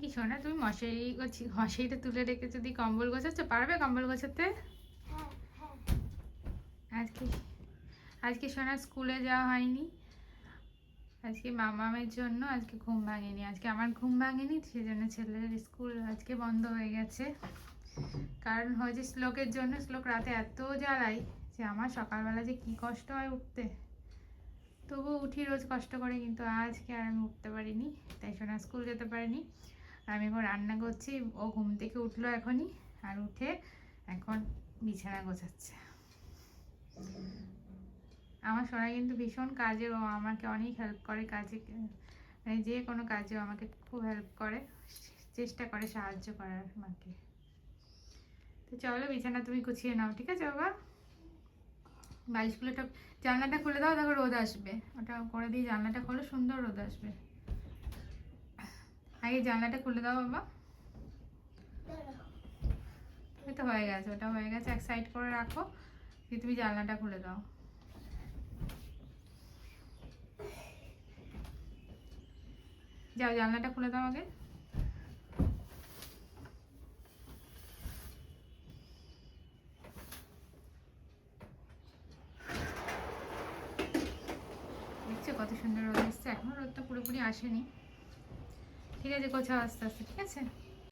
কি শোনা তুমি মশারি গোছি মশারিটা তুলে রেখে যদি কম্বল গোছাচ্ছ পারবে কম্বল গোছাতে? হ্যাঁ হ্যাঁ। আজকে আজকে সোনা স্কুলে যাওয়া হয়নি। আজকে মামামের জন্য আজকে ঘুম ভাঙেনি। আজকে আমার ঘুম ভাঙেনি সেজন্য ছেলের স্কুল আজকে বন্ধ হয়ে গেছে। কারণ হয়েছে শ্লোকের জন্য শ্লোক রাতে এত জ্বালাই যে আমার সকালবেলা যে কি কষ্ট হয় উঠতে। তবুও উঠি রোজ কষ্ট করে কিন্তু আজকে আর আমি উঠতে পারিনি। তাই সোনা স্কুল যেতে পারিনি। আমি এখন রান্না করছি। ও ঘুম থেকে উঠল এখনই আর উঠে এখন বিছানা গোছাচ্ছে। আমার সোনা কিন্তু ভীষণ কাজে, ও আমাকে অনেক হেল্প করে কাজে মানে যে কোনো কাজে আমাকে খুব হেল্প করে, চেষ্টা করে সাহায্য করার আমাকে। তো চলো বিছানা তুমি গুছিয়ে নাও, ঠিক আছে বাবা? বালিশগুলো সব জানলাটা খুলে দাও, দেখো রোদ আসবে। ওটা করে দিয়ে জানলাটা খোলো, সুন্দর রোদ আসবে। আগে জানলাটা খুলে দাও বাবা। এই তো হয়ে গেছে ওটা হয়ে গেছে এক সাইড করে রাখো দিয়ে তুমি জানলাটা খুলে দাও। যাও জানলাটা খুলে দাও আগে। দেখছ কত সুন্দর রোদ এসছে? এখনও রোদটা পুরোপুরি আসেনি। ঠিক আছে কোথাও আস্তে আস্তে ঠিক আছে?